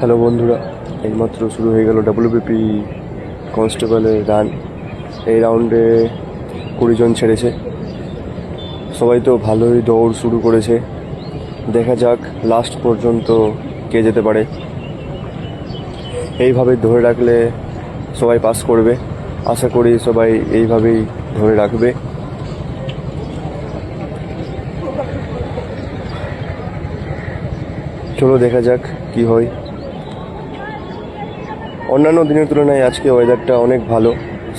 Hello বন্ধুরা, এইমাত্র শুরু হয়ে গেল ডাব্লিউবিপি কনস্টেবলের রান এই রাউন্ডে কুড়ি জন ছেড়েছে। সবাই তো ভালোই দৌড় শুরু করেছে। দেখা যাক লাস্ট পর্যন্ত কে যেতে পারে। এইভাবে ধরে রাখলে সবাই পাস করবে। আশা করি সবাই এইভাবেই ধরে রাখবে। চলো দেখা যাক কি হয়। অন্যান্য দিনের তুলনায় আজকে ওয়েদারটা অনেক ভালো।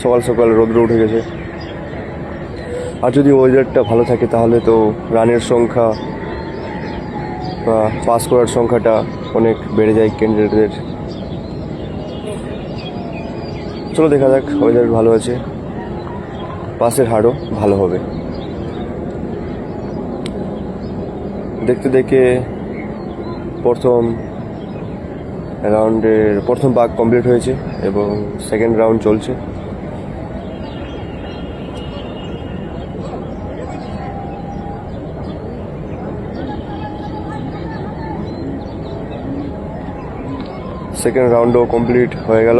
সকাল সকাল রৌদ্র উঠে গেছে। আর যদি ওয়েদারটা ভালো থাকে তাহলে তো রানের সংখ্যা বা পাস করার সংখ্যাটা অনেক বেড়ে যায় ক্যান্ডিডেটদের চলো দেখা যাক ওয়েদার ভালো আছে। পাসের হারও ভালো হবে। দেখতে দেখে প্রথম রাউন্ডের প্রথম ভাগ কমপ্লিট হয়েছে এবং সেকেন্ড রাউন্ড চলছে। সেকেন্ড রাউন্ডও কমপ্লিট হয়ে গেল।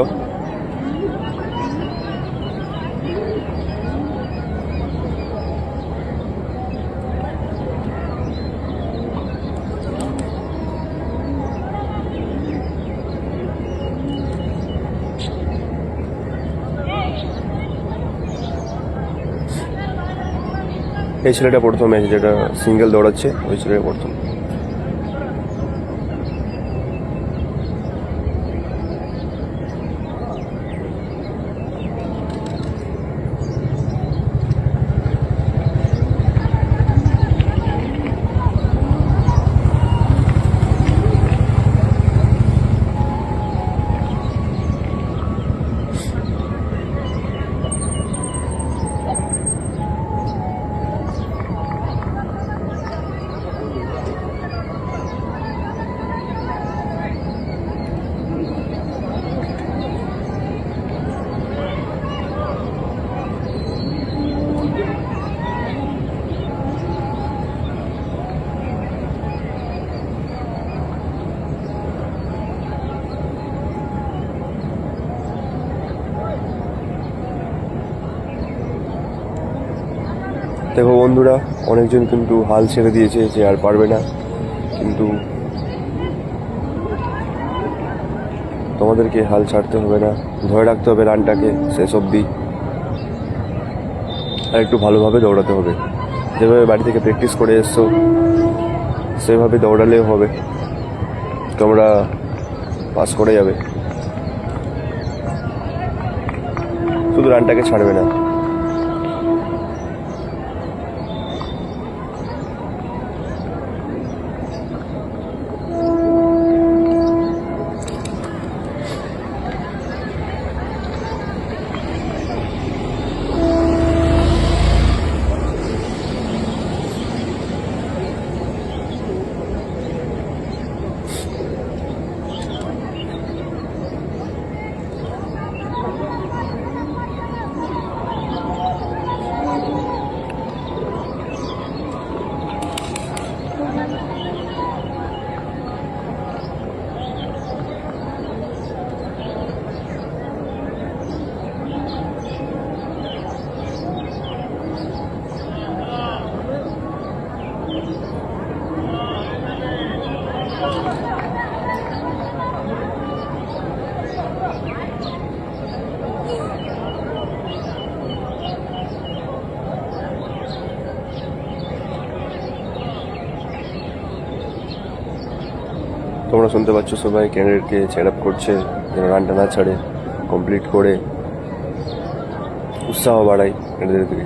এই ছেলেটা প্রথম ম্যাচ যেটা সিঙ্গেল দৌড়াচ্ছে ওই ছেলেটা প্রথম। দেখো বন্ধুরা, অনেকজন কিন্তু হাল ছেড়ে দিয়েছে যে আর পারবে না। কিন্তু তোমাদেরকে হাল ছাড়তে হবে না। ধরে রাখতে হবে রানটাকে শেষ অবধি। আর একটু ভালোভাবে দৌড়াতে হবে। যেভাবে বাড়ি থেকে প্র্যাকটিস করে এসছো, সেভাবে দৌড়ালেও হবে। তোমরা পাস করে যাবে। শুধু রানটাকে ছাড়বে না। তোমরা শুনতে পাচ্ছ সবাই, ক্যান্ডিডেটকে চেক আপ করছে, যেন রানটা না ছাড়ে কমপ্লিট করে উৎসাহ বাড়ায় ক্যান্ডিডেটকে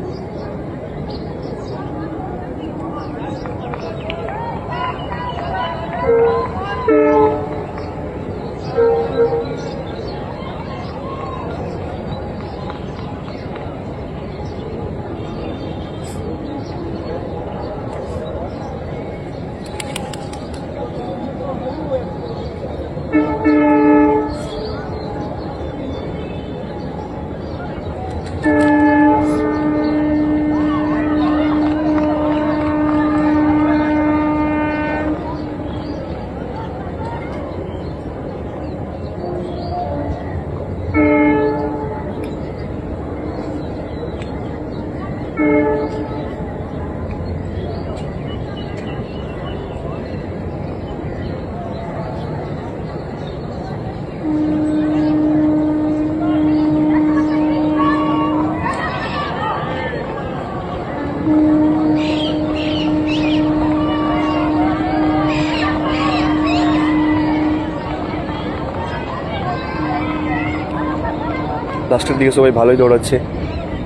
লাস্টের দিকে সবাই ভালোই দৌড়াচ্ছে।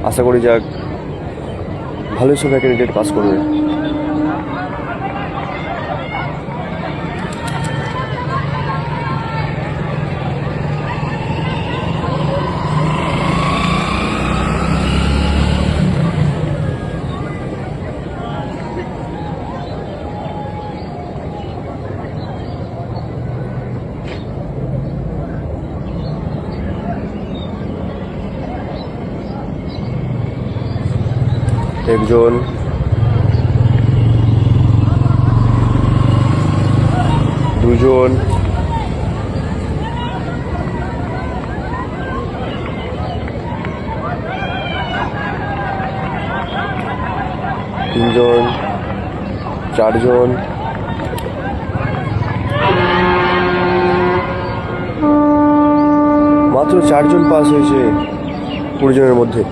আশা করি যাক ভালোই সবাই ক্যান্ডিডেট পাস করবে। একজন। দুজন। তিনজন। চারজন। মাত্র চারজন পাস হয়েছে কুড়ি জনের মধ্যে।